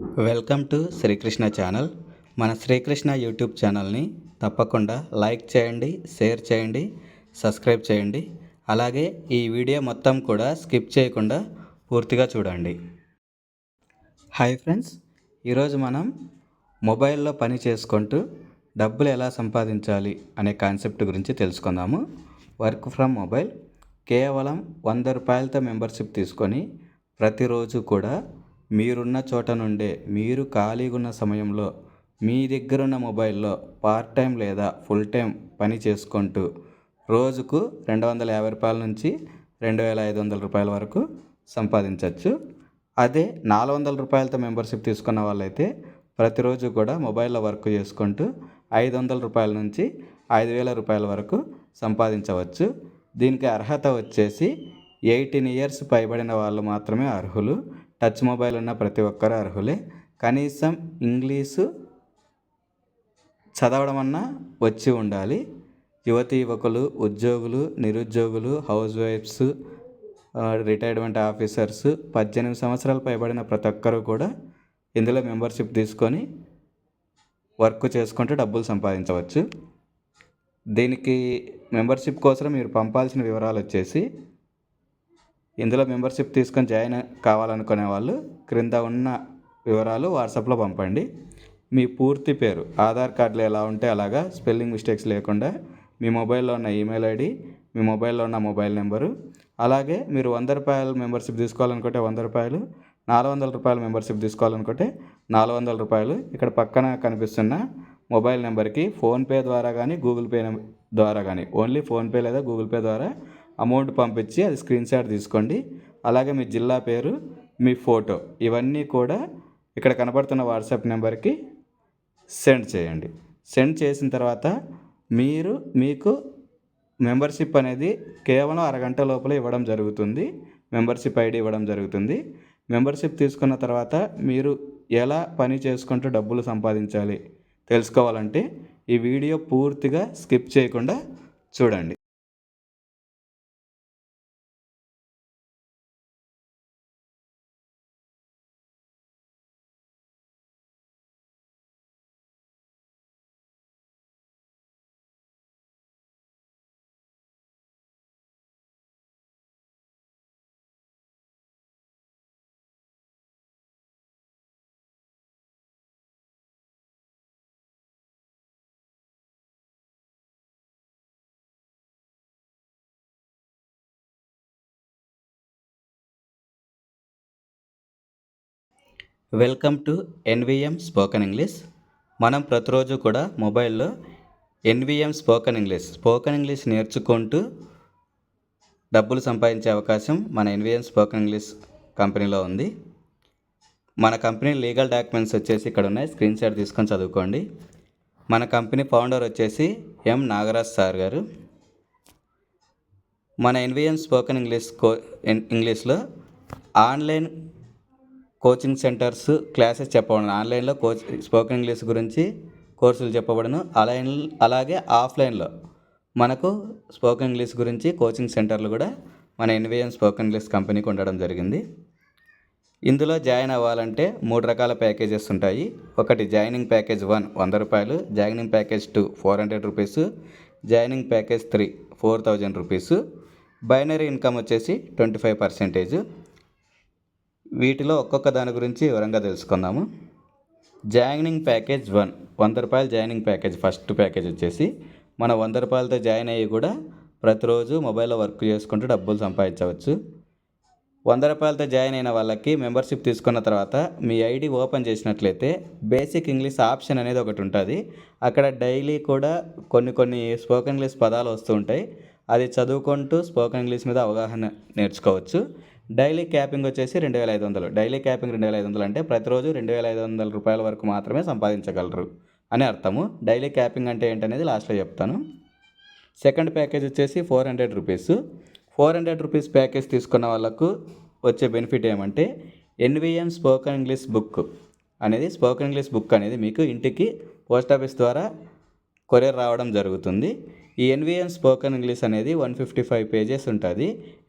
Welcome to Srikrishna channel. మన Srikrishna YouTube ఛానల్ని తప్పకుండా లైక్ చేయండి షేర్ చేయండి సబ్స్క్రైబ్ చేయండి. అలాగే ఈ వీడియో మొత్తం కూడా స్కిప్ చేయకుండా పూర్తిగా చూడండి. హాయ్ ఫ్రెండ్స్ ఈరోజు మనం మొబైల్లో పని చేసుకుంటూ డబ్బులు ఎలా సంపాదించాలి అనే కాన్సెప్ట్ గురించి తెలుసుకుందాము. వర్క్ ఫ్రమ్ మొబైల్ కేవలం వంద రూపాయలతో మెంబర్షిప్ తీసుకొని ప్రతిరోజు కూడా మీరున్న చోట నుండే మీరు ఖాళీగా ఉన్న సమయంలో మీ దగ్గరున్న మొబైల్లో పార్ట్ టైం లేదా ఫుల్ టైం పని చేసుకుంటూ రోజుకు రెండు వందల యాభై రూపాయల నుంచి రెండు వేల ఐదు వందల రూపాయల వరకు సంపాదించవచ్చు అదే నాలుగు వందల రూపాయలతో మెంబర్షిప్ తీసుకున్న వాళ్ళైతే ప్రతిరోజు కూడా మొబైల్లో వర్క్ చేసుకుంటూ ఐదు వందల రూపాయల నుంచి ఐదు వేల రూపాయల వరకు సంపాదించవచ్చు. దీనికి అర్హత వచ్చేసి ఎయిటీన్ ఇయర్స్ పైబడిన వాళ్ళు మాత్రమే అర్హులు. టచ్ మొబైల్ ఉన్న ప్రతి ఒక్కరూ అర్హులే. కనీసం ఇంగ్లీషు చదవడం అన్నా వచ్చి ఉండాలి. యువతి యువకులు ఉద్యోగులు నిరుద్యోగులు హౌస్ వైఫ్స్ రిటైర్మెంట్ ఆఫీసర్స్ పద్దెనిమిది సంవత్సరాలు పైబడిన ప్రతి ఒక్కరూ కూడా ఇందులో మెంబర్షిప్ తీసుకొని వర్క్ చేసుకుంటూ డబ్బులు సంపాదించవచ్చు. దీనికి మెంబర్షిప్ కోసం మీరు పంపాల్సిన వివరాలు వచ్చేసి ఇందులో మెంబర్షిప్ తీసుకొని జాయిన్ కావాలనుకునే వాళ్ళు క్రింద ఉన్న వివరాలు వాట్సాప్లో పంపండి. మీ పూర్తి పేరు ఆధార్ కార్డులో ఎలా ఉంటే అలాగా స్పెల్లింగ్ మిస్టేక్స్ లేకుండా మీ మొబైల్లో ఉన్న ఈమెయిల్ ఐడి మీ మొబైల్లో ఉన్న మొబైల్ నెంబరు అలాగే మీరు వంద రూపాయల మెంబర్షిప్ తీసుకోవాలనుకుంటే వంద రూపాయలు నాలుగు వందల రూపాయల మెంబర్షిప్ తీసుకోవాలనుకుంటే నాలుగు వందల రూపాయలు ఇక్కడ పక్కన కనిపిస్తున్న మొబైల్ నెంబర్కి ఫోన్పే ద్వారా కానీ గూగుల్ పే ద్వారా కానీ ఓన్లీ ఫోన్పే లేదా గూగుల్ పే ద్వారా అమౌంట్ పంపించి అది స్క్రీన్ షాట్ తీసుకోండి. అలాగే మీ జిల్లా పేరు మీ ఫోటో ఇవన్నీ కూడా ఇక్కడ కనపడుతున్న వాట్సాప్ నెంబర్కి సెండ్ చేయండి. సెండ్ చేసిన తర్వాత మీరు మీకు మెంబర్షిప్ అనేది కేవలం అరగంట లోపల ఇవ్వడం జరుగుతుంది. మెంబర్షిప్ ఐడి ఇవ్వడం జరుగుతుంది. మెంబర్షిప్ తీసుకున్న తర్వాత మీరు ఎలా పని చేసుకుంటూ డబ్బులు సంపాదించాలి తెలుసుకోవాలంటే ఈ వీడియో పూర్తిగా స్కిప్ చేయకుండా చూడండి. Welcome to NVM spoken English. మనం ప్రతిరోజు కూడా మొబైల్లో NVM spoken English spoken English నేర్చుకుంటూ డబ్బులు సంపాదించే అవకాశం మన ఎన్విఎం స్పోకెన్ ఇంగ్లీష్ కంపెనీలో ఉంది. మన కంపెనీ లీగల్ డాక్యుమెంట్స్ వచ్చేసి ఇక్కడ ఉన్నాయి. స్క్రీన్ షాట్ తీసుకొని చదువుకోండి. మన కంపెనీ ఫౌండర్ వచ్చేసి ఎం నాగరాజ్ సార్ గారు. మన ఎన్విఎం స్పోకెన్ ఇంగ్లీష్ కో ఇంగ్లీష్లో ఆన్లైన్ కోచింగ్ సెంటర్స్ క్లాసెస్ చెప్పబడను. ఆన్లైన్లో కోచ్ స్పోకెన్ ఇంగ్లీష్ గురించి కోర్సులు చెప్పబడను. అలైన్ అలాగే ఆఫ్లైన్లో మనకు స్పోకెన్ ఇంగ్లీష్ గురించి కోచింగ్ సెంటర్లు కూడా మన ఎన్విఎన్ స్పోకెన్ ఇంగ్లీష్ కంపెనీకి ఉండడం జరిగింది. ఇందులో జాయిన్ అవ్వాలంటే మూడు రకాల ప్యాకేజెస్ ఉంటాయి. ఒకటి జాయినింగ్ ప్యాకేజ్ వన్ వంద రూపాయలు. Joining package two four hundred rupees. Joining package three four thousand rupees. Binary income వచ్చేసి ట్వంటీ ఫైవ్ పర్సెంటేజ్. వీటిలో ఒక్కొక్క దాని గురించి వివరంగా తెలుసుకుందాము. Joining package one. వంద రూపాయలు జాయినింగ్ ప్యాకేజ్ ఫస్ట్ ప్యాకేజ్ వచ్చేసి మన వంద రూపాయలతో జాయిన్ అయ్యి కూడా ప్రతిరోజు మొబైల్లో వర్క్ చేసుకుంటూ డబ్బులు సంపాదించవచ్చు. వంద రూపాయలతో జాయిన్ అయిన వాళ్ళకి మెంబర్షిప్ తీసుకున్న తర్వాత మీ ఐడి ఓపెన్ చేసినట్లయితే బేసిక్ ఇంగ్లీష్ ఆప్షన్ అనేది ఒకటి ఉంటుంది. అక్కడ డైలీ కూడా కొన్ని కొన్ని స్పోకెన్ ఇంగ్లీష్ పదాలు వస్తూ ఉంటాయి. అది చదువుకుంటూ స్పోకెన్ ఇంగ్లీష్ మీద అవగాహన నేర్చుకోవచ్చు. డైలీ క్యాపింగ్ వచ్చేసి రెండు వేల ఐదు వందలు. డైలీ క్యాపింగ్ రెండు వేల ఐదు వందలు అంటే ప్రతిరోజు రెండు వేల ఐదు వందల రూపాయల వరకు మాత్రమే సంపాదించగలరు అని అర్థము. డైలీ క్యాపింగ్ అంటే ఏంటనేది లాస్ట్లో చెప్తాను. సెకండ్ ప్యాకేజ్ వచ్చేసి four hundred rupees. Four hundred rupees package తీసుకున్న వాళ్ళకు వచ్చే బెనిఫిట్ ఏమంటే ఎన్విఎం స్పోకెన్ ఇంగ్లీష్ బుక్ అనేది స్పోకెన్ ఇంగ్లీష్ బుక్ అనేది మీకు ఇంటికి పోస్ట్ ఆఫీస్ ద్వారా కొరియర్ రావడం జరుగుతుంది. ఈ ఎన్విఎన్ స్పోకెన్ ఇంగ్లీష్ అనేది వన్ ఫిఫ్టీ ఫైవ్ పేజెస్ ఉంటుంది.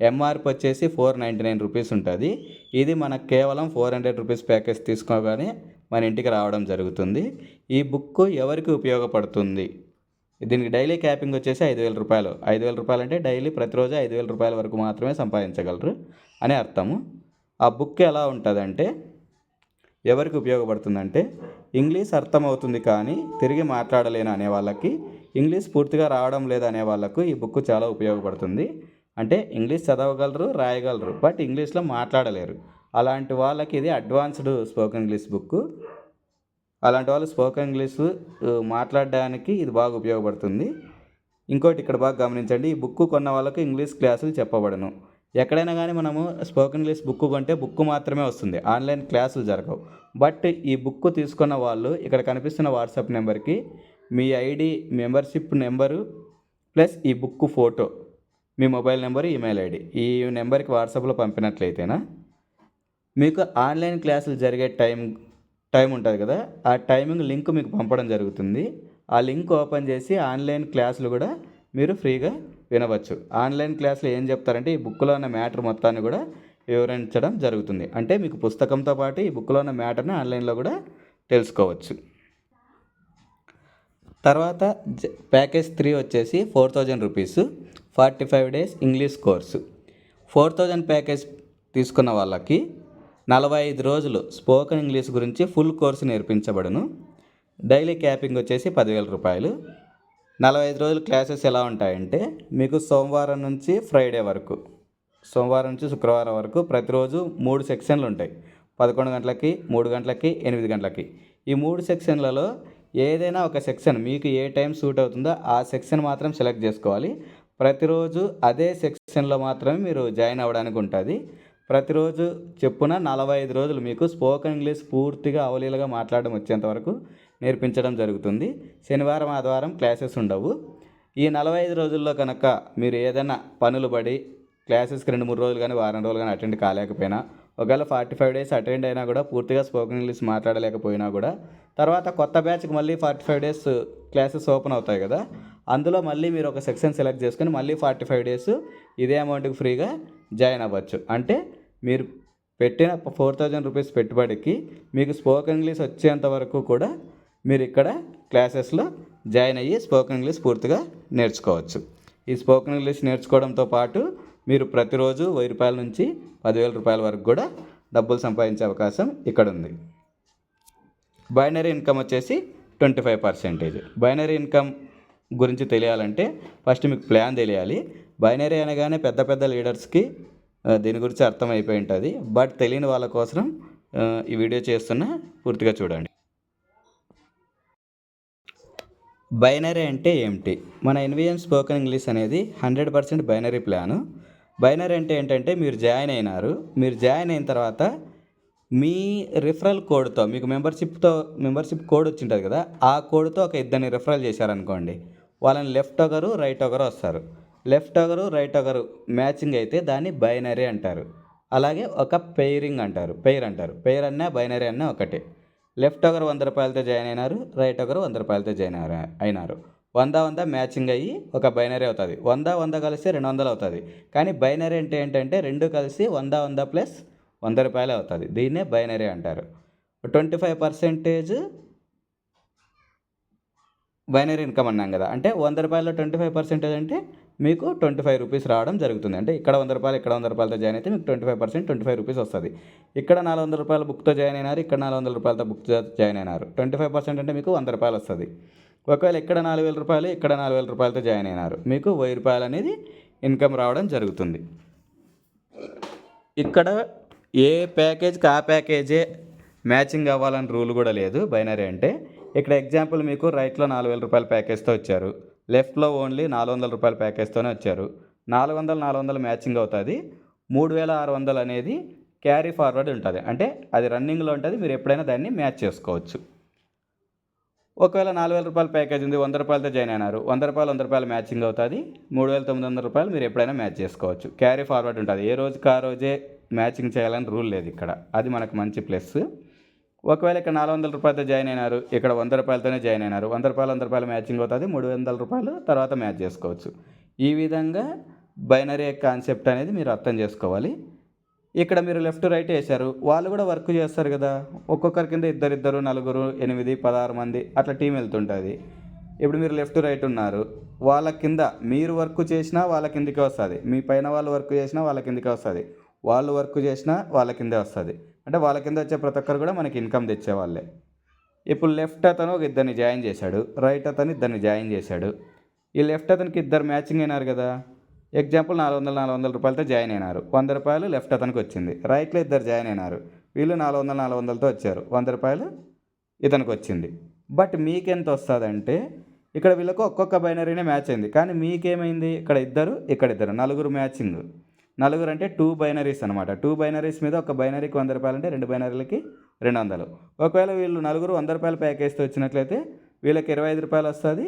ఎంఆర్పి వచ్చేసి ఫోర్ నైంటీ నైన్ రూపీస్ ఉంటుంది. ఇది మనకు కేవలం ఫోర్ హండ్రెడ్ రూపీస్ ప్యాకేజ్ తీసుకోగానే మన ఇంటికి రావడం జరుగుతుంది. ఈ బుక్ ఎవరికి ఉపయోగపడుతుంది? దీనికి డైలీ క్యాపింగ్ వచ్చేసి ఐదు వేల రూపాయలు. ఐదు వేల రూపాయలు అంటే డైలీ ప్రతిరోజు ఐదు వేల రూపాయల వరకు మాత్రమే సంపాదించగలరు అని అర్థము. ఆ బుక్ ఎలా ఉంటుందంటే ఎవరికి ఉపయోగపడుతుందంటే ఇంగ్లీష్ అర్థమవుతుంది కానీ తిరిగి మాట్లాడలేను అనే వాళ్ళకి ఇంగ్లీష్ పూర్తిగా రావడం లేదు అనే వాళ్ళకు ఈ బుక్ చాలా ఉపయోగపడుతుంది. అంటే ఇంగ్లీష్ చదవగలరు రాయగలరు బట్ ఇంగ్లీష్లో మాట్లాడలేరు. అలాంటి వాళ్ళకి ఇది అడ్వాన్స్డ్ స్పోకెన్ ఇంగ్లీష్ బుక్ అలాంటి వాళ్ళు స్పోకెన్ ఇంగ్లీష్ మాట్లాడడానికి ఇది బాగా ఉపయోగపడుతుంది. ఇంకోటి ఇక్కడ బాగా గమనించండి ఈ బుక్ కొన్న వాళ్ళకు ఇంగ్లీష్ క్లాసులు చెప్పబడను. ఎక్కడైనా కానీ మనము స్పోకెన్ ఇంగ్లీష్ బుక్ కొంటే బుక్ మాత్రమే వస్తుంది. ఆన్లైన్ క్లాసులు జరగవు. బట్ ఈ బుక్ తీసుకున్న వాళ్ళు ఇక్కడ కనిపిస్తున్న వాట్సాప్ నెంబర్కి మీ ఐడి మెంబర్షిప్ నెంబరు ప్లస్ ఈ బుక్ ఫోటో మీ మొబైల్ నెంబర్ ఈమెయిల్ ఐడి ఈ నెంబర్కి వాట్సాప్లో పంపినట్లయితేనా? మీకు ఆన్లైన్ క్లాసులు జరిగే టైం టైం ఉంటుంది కదా? ఆ టైమింగ్ లింక్ మీకు పంపడం జరుగుతుంది. ఆ లింక్ ఓపెన్ చేసి ఆన్లైన్ క్లాసులు కూడా మీరు ఫ్రీగా వినవచ్చు. ఆన్లైన్ క్లాసులు ఏం చెప్తారంటే ఈ బుక్లో ఉన్న మ్యాటర్ మొత్తాన్ని కూడా వివరించడం జరుగుతుంది. అంటే మీకు పుస్తకంతో పాటు ఈ బుక్లో ఉన్న మ్యాటర్ని ఆన్లైన్లో కూడా తెలుసుకోవచ్చు. తర్వాత జ- ప్యాకేజ్ త్రీ వచ్చేసి four thousand rupees. Forty five days English course. Four thousand package తీసుకున్న వాళ్ళకి నలభై ఐదు రోజులు స్పోకెన్ ఇంగ్లీష్ గురించి ఫుల్ కోర్సు నేర్పించబడును. డైలీ క్యాపింగ్ వచ్చేసి పదివేల రూపాయలు. నలభై ఐదు రోజులు క్లాసెస్ ఎలా ఉంటాయంటే మీకు సోమవారం నుంచి ఫ్రైడే వరకు సోమవారం నుంచి శుక్రవారం వరకు ప్రతిరోజు మూడు సెక్షన్లు ఉంటాయి. పదకొండు గంటలకి మూడు గంటలకి ఎనిమిది గంటలకి. ఈ మూడు సెక్షన్లలో ఏదైనా ఒక సెక్షన్ మీకు ఏ టైం సూట్ అవుతుందో ఆ సెక్షన్ మాత్రం సెలెక్ట్ చేసుకోవాలి. ప్రతిరోజు అదే సెక్షన్లో మాత్రమే మీరు జాయిన్ అవ్వడానికి ఉంటుంది. ప్రతిరోజు చెప్పున నలభై ఐదు రోజులు మీకు స్పోకెన్ ఇంగ్లీష్ పూర్తిగా అవలీలగా మాట్లాడడం వచ్చేంత వరకు నేర్పించడం జరుగుతుంది. శనివారం ఆదివారం క్లాసెస్ ఉండవు. ఈ నలభై ఐదు రోజుల్లో కనుక మీరు ఏదైనా పనులు పడి క్లాసెస్కి రెండు మూడు రోజులు కానీ వారం రోజులు కానీ అటెండ్ కాలేకపోయినా ఒకవేళ ఫార్టీ ఫైవ్ డేస్ అటెండ్ అయినా కూడా పూర్తిగా స్పోకెన్ ఇంగ్లీష్ మాట్లాడలేకపోయినా కూడా తర్వాత కొత్త బ్యాచ్కి మళ్ళీ forty five days classes open అవుతాయి కదా అందులో మళ్ళీ మీరు ఒక సెక్షన్ సెలెక్ట్ చేసుకొని మళ్ళీ ఫార్టీ ఫైవ్ డేస్ ఇదే అమౌంట్కి ఫ్రీగా జాయిన్ అవ్వచ్చు. అంటే మీరు పెట్టిన ఫోర్ థౌజండ్ రూపీస్ పెట్టుబడికి మీకు స్పోకెన్ ఇంగ్లీష్ వచ్చేంత వరకు కూడా మీరు ఇక్కడ క్లాసెస్లో జాయిన్ అయ్యి స్పోకెన్ ఇంగ్లీష్ పూర్తిగా నేర్చుకోవచ్చు. ఈ స్పోకెన్ ఇంగ్లీష్ నేర్చుకోవడంతో పాటు మీరు ప్రతిరోజు వెయ్యి రూపాయల నుంచి పదివేల రూపాయల వరకు కూడా డబ్బులు సంపాదించే అవకాశం ఇక్కడ ఉంది బైనరీ ఇన్కమ్ వచ్చేసి twenty five percentage. Binary income గురించి తెలియాలంటే ఫస్ట్ మీకు ప్లాన్ తెలియాలి. బైనరీ అనగానే పెద్ద పెద్ద లీడర్స్కి దీని గురించి అర్థమైపోయి ఉంటుంది. బట్ తెలియని వాళ్ళ కోసం ఈ వీడియో చేస్తున్నా పూర్తిగా చూడండి. బైనరీ అంటే ఏమిటి? మన ఎన్విఎన్ స్పోకెన్ ఇంగ్లీష్ అనేది hundred percent binary plan. Binary అంటే ఏంటంటే మీరు జాయిన్ అయినారు. మీరు జాయిన్ అయిన తర్వాత మీ రిఫరల్ కోడ్తో మీకు మెంబర్షిప్తో మెంబర్షిప్ కోడ్ వచ్చింటుంది కదా ఆ కోడ్తో ఒక ఇద్దరిని రిఫరల్ చేశారనుకోండి వాళ్ళని లెఫ్ట్ ఒకరు రైట్ ఒకరు వస్తారు. లెఫ్ట్ ఒకరు రైట్ ఒకరు మ్యాచింగ్ అయితే దాన్ని బైనరీ అంటారు. అలాగే ఒక పెయిరింగ్ అంటారు పెయిర్ అంటారు. పెయిర్ అన్నా బైనరీ అన్నా ఒకటే. లెఫ్ట్ ఒకరు వంద రూపాయలతో జాయిన్ అయినారు రైట్ ఒకరు వంద రూపాయలతో జాయిన్ అయినారు. వంద వంద మ్యాచింగ్ అయ్యి ఒక బైనరీ అవుతుంది. వంద వంద కలిసి రెండు వందలు అవుతుంది. కానీ బైనరీ అంటే ఏంటంటే రెండు కలిసి వంద వంద ప్లస్ వంద రూపాయలు అవుతుంది. దీన్నే బైనరీ అంటారు. Twenty five percentage binary income అన్నాం కదా. అంటే వంద రూపాయల ట్వంటీ ఫైవ్ పర్సెంటేజ్ అంటే మీకు ట్వంటీ ఫైవ్ రూపీస్ రావడం జరుగుతుంది. అంటే ఇక్కడ వంద రూపాయలు ఇక్కడ వంద రూపాయలతో జాయిన్ అయితే మీకు twenty five percent twenty five rupees వస్తుంది. ఇక్కడ నాలుగు వందల రూపాయల బుక్తో జాయిన్ అయినారు ఇక్కడ నాలుగు వందల రూపాయలతో బుక్ జాయిన్ అయినారు. ట్వంటీ ఫైవ్ పర్సెంట్ అంటే మీకు వంద రూపాయలు వస్తుంది. ఒకవేళ ఇక్కడ నాలుగు వేల రూపాయలు ఇక్కడ నాలుగు వేల రూపాయలతో జాయిన్ అయినారు మీకు వెయ్యి రూపాయలు అనేది ఇన్కమ్ రావడం జరుగుతుంది. ఇక్కడ ఏ ప్యాకేజ్కి ఆ ప్యాకేజే మ్యాచింగ్ అవ్వాలని రూల్ కూడా లేదు బైనరీ అంటే. ఇక్కడ ఎగ్జాంపుల్ మీకు రైట్లో నాలుగు వేల రూపాయల ప్యాకేజ్తో వచ్చారు. లెఫ్ట్లో ఓన్లీ నాలుగు వందల రూపాయల ప్యాకేజ్తోనే వచ్చారు. నాలుగు వందలు నాలుగు వందలు మ్యాచింగ్ అవుతుంది. మూడు వేల ఆరు వందలు అనేది క్యారీ ఫార్వర్డ్ ఉంటుంది. అంటే అది రన్నింగ్లో ఉంటుంది. మీరు ఎప్పుడైనా దాన్ని మ్యాచ్ చేసుకోవచ్చు. ఒకవేళ నాలుగు వేల రూపాయల ప్యాకేజ్ ఉంది వంద రూపాయలతో జాయిన్ అయినారు. వంద రూపాయలు వంద రూపాయలు మ్యాచింగ్ అవుతుంది. మూడు వేల తొమ్మిది వందల రూపాయలు మీరు ఎప్పుడైనా మ్యాచ్ చేసుకోవచ్చు. క్యారీ ఫార్వర్డ్ ఉంటుంది. ఏ రోజుకి ఆ రోజే మ్యాచింగ్ చేయాలని రూల్ లేదు ఇక్కడ. అది మనకు మంచి ప్లస్. ఒకవేళ ఇక్కడ నాలుగు వందల రూపాయలతో జాయిన్ అయినారు ఇక్కడ వంద రూపాయలతోనే జాయిన్ అయినారు. వంద రూపాయలు వంద రూపాయలు మ్యాచింగ్ అవుతుంది మూడు వందల రూపాయలు తర్వాత మ్యాచ్ చేసుకోవచ్చు. ఈ విధంగా బైనరీ కాన్సెప్ట్ అనేది మీరు అర్థం చేసుకోవాలి. ఇక్కడ మీరు లెఫ్ట్ రైట్ వేశారు. వాళ్ళు కూడా వర్క్ చేస్తారు కదా. ఒక్కొక్కరి కింద ఇద్దరిద్దరు నలుగురు ఎనిమిది పదహారు మంది అట్లా టీం వెళ్తుంటుంది. ఇప్పుడు మీరు లెఫ్ట్ రైట్ ఉన్నారు. వాళ్ళ కింద మీరు వర్క్ చేసినా వాళ్ళ కిందికి వస్తుంది. మీ పైన వాళ్ళు వర్క్ చేసినా వాళ్ళ కిందికి వస్తుంది. వాళ్ళు వర్క్ చేసినా వాళ్ళ కిందే వస్తుంది. అంటే వాళ్ళ కింద వచ్చే ప్రతి ఒక్కరు కూడా మనకి ఇన్కమ్ తెచ్చేవాళ్ళే. ఇప్పుడు లెఫ్ట్ అతను ఒక ఇద్దరిని జాయిన్ చేశాడు రైట్ అతను ఇద్దరిని జాయిన్ చేశాడు. ఈ లెఫ్ట్ అతనికి ఇద్దరు మ్యాచింగ్ అయినారు కదా. ఎగ్జాంపుల్ నాలుగు వందల నాలుగు వందల రూపాయలతో జాయిన్ అయినారు. వంద రూపాయలు లెఫ్ట్ అతనికి వచ్చింది. రైట్లో ఇద్దరు జాయిన్ అయినారు. వీళ్ళు నాలుగు వందల నాలుగు వందలతో వచ్చారు. వంద రూపాయలు ఇతనికి వచ్చింది. బట్ మీకెంత వస్తుందంటే ఇక్కడ వీళ్ళకు ఒక్కొక్క బైనరీనే మ్యాచ్ అయింది. కానీ మీకేమైంది? ఇక్కడ ఇద్దరు ఇక్కడ ఇద్దరు. నలుగురు మ్యాచింగ్ నలుగురు అంటే టూ బైనరీస్ అనమాట టూ బైనరీస్ మీద ఒక బైనరీకి వంద రూపాయలు అంటే రెండు బైనరీలకి రెండు వందలు. ఒకవేళ వీళ్ళు నలుగురు వంద రూపాయల ప్యాకేజ్తో వచ్చినట్లయితే వీళ్ళకి ఇరవై ఐదు రూపాయలు వస్తుంది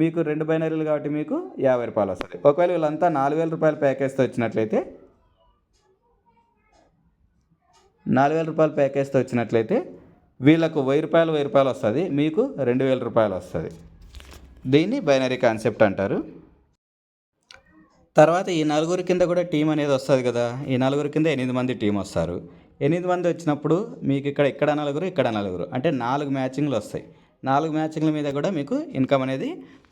మీకు రెండు బైనరీలు కాబట్టి మీకు యాభై రూపాయలు వస్తుంది. ఒకవేళ వీళ్ళంతా నాలుగు వేల రూపాయల ప్యాకేజ్తో వచ్చినట్లయితే నాలుగు వేల రూపాయల ప్యాకేజ్తో వచ్చినట్లయితే వీళ్ళకు వెయ్యి రూపాయలు వెయ్యి రూపాయలు వస్తుంది మీకు రెండు వేల రూపాయలు వస్తుంది. దీన్ని బైనరీ కాన్సెప్ట్ అంటారు. తర్వాత ఈ నలుగురి కింద కూడా టీం అనేది వస్తుంది కదా. ఈ నలుగురి కింద ఎనిమిది మంది టీం వస్తారు. ఎనిమిది మంది వచ్చినప్పుడు మీకు ఇక్కడ ఇక్కడ నలుగురు ఇక్కడ నలుగురు అంటే నాలుగు మ్యాచింగ్లు వస్తాయి. నాలుగు మ్యాచింగ్ల మీద కూడా మీకు ఇన్కమ్ అనేది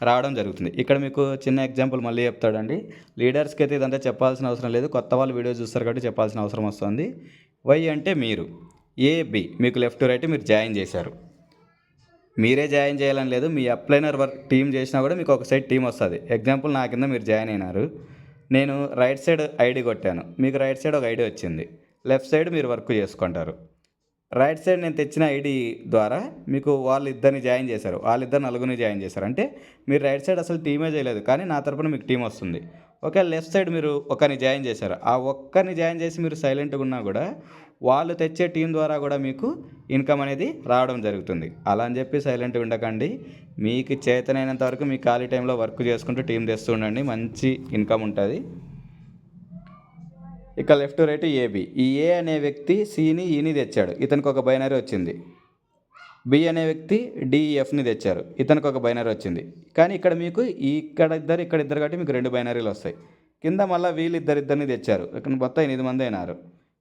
రావడం జరుగుతుంది. ఇక్కడ మీకు చిన్న ఎగ్జాంపుల్ మళ్ళీ చెప్తాడండి. లీడర్స్కి అయితే ఇదంతా చెప్పాల్సిన అవసరం లేదు. కొత్త వాళ్ళు వీడియో చూస్తారు కాబట్టి చెప్పాల్సిన అవసరం వస్తుంది. వై అంటే మీరు. A B. మీకు లెఫ్ట్ రైట్ మీరు జాయిన్ చేశారు. మీరే జాయిన్ చేయాలని లేదు. మీ అప్లైనర్ వర్క్ టీం చేసినా కూడా మీకు ఒక సైడ్ టీం వస్తుంది. ఎగ్జాంపుల్ నా కింద మీరు జాయిన్ అయినారు. నేను రైట్ సైడ్ ఐడి కొట్టాను. మీకు రైట్ సైడ్ ఒక ఐడి వచ్చింది. లెఫ్ట్ సైడ్ మీరు వర్క్ చేసుకుంటారు. రైట్ సైడ్ నేను తెచ్చిన ఐడి ద్వారా మీకు వాళ్ళు ఇద్దరిని జాయిన్ చేశారు. వాళ్ళిద్దరు నలుగురిని జాయిన్ చేశారు. అంటే మీరు రైట్ సైడ్ అసలు టీమే చేయలేదు. కానీ నా తరపున మీకు టీం వస్తుంది. ఓకే లెఫ్ట్ సైడ్ మీరు ఒకరిని జాయిన్ చేశారు ఆ ఒక్కరిని జాయిన్ చేసి మీరు సైలెంట్గా ఉన్నా కూడా వాళ్ళు తెచ్చే టీం ద్వారా కూడా మీకు ఇన్కమ్ అనేది రావడం జరుగుతుంది. అలా అని చెప్పి సైలెంట్గా ఉండకండి. మీకు చేతనైనంత వరకు మీ ఖాళీ టైంలో వర్క్ చేసుకుంటూ టీం తెస్తూ ఉండండి. మంచి ఇన్కమ్ ఉంటుంది. ఇక లెఫ్ట్ రైట్ ఏబి ఈ ఏ అనే వ్యక్తి సిని ఈని తెచ్చాడు. ఇతనికి ఒక బైనరీ వచ్చింది. బి అనే వ్యక్తి డిఈఎఫ్ని తెచ్చారు. ఇతనికి ఒక బైనరీ వచ్చింది. కానీ ఇక్కడ మీకు ఇక్కడ ఇద్దరు ఇక్కడ ఇద్దరు కాబట్టి మీకు రెండు బైనరీలు వస్తాయి. కింద మళ్ళీ వీళ్ళు ఇద్దరిద్దరిని తెచ్చారు. ఇక్కడ మొత్తం ఎనిమిది మంది అయినారు.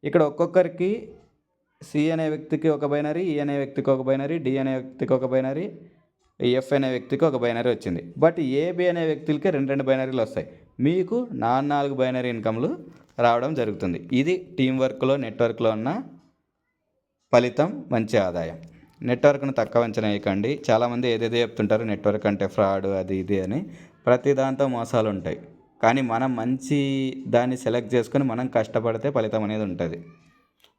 ఇక్కడ ఒక్కొక్కరికి సి అనే వ్యక్తికి ఒక బైనరీ ఈ అనే వ్యక్తికి ఒక బైనరీ డి అనే వ్యక్తికి ఒక బైనరీ ఎఫ్ అనే వ్యక్తికి ఒక బైనరీ వచ్చింది. బట్ ఏబి అనే వ్యక్తులకి రెండు రెండు బైనరీలు వస్తాయి. మీకు నాలుగు నాలుగు బైనరీ ఇన్కమ్లు రావడం జరుగుతుంది. ఇది టీం వర్క్లో నెట్వర్క్లో ఉన్న ఫలితం మంచి ఆదాయం. నెట్వర్క్ను తక్కువ అంచనా వేయకండి చాలామంది ఏదేదో చెప్తుంటారు నెట్వర్క్ అంటే ఫ్రాడ్ అది ఇది అని. ప్రతి దాంతో మోసాలు ఉంటాయి కానీ మనం మంచి దాన్ని సెలెక్ట్ చేసుకొని మనం కష్టపడితే ఫలితం అనేది ఉంటుంది.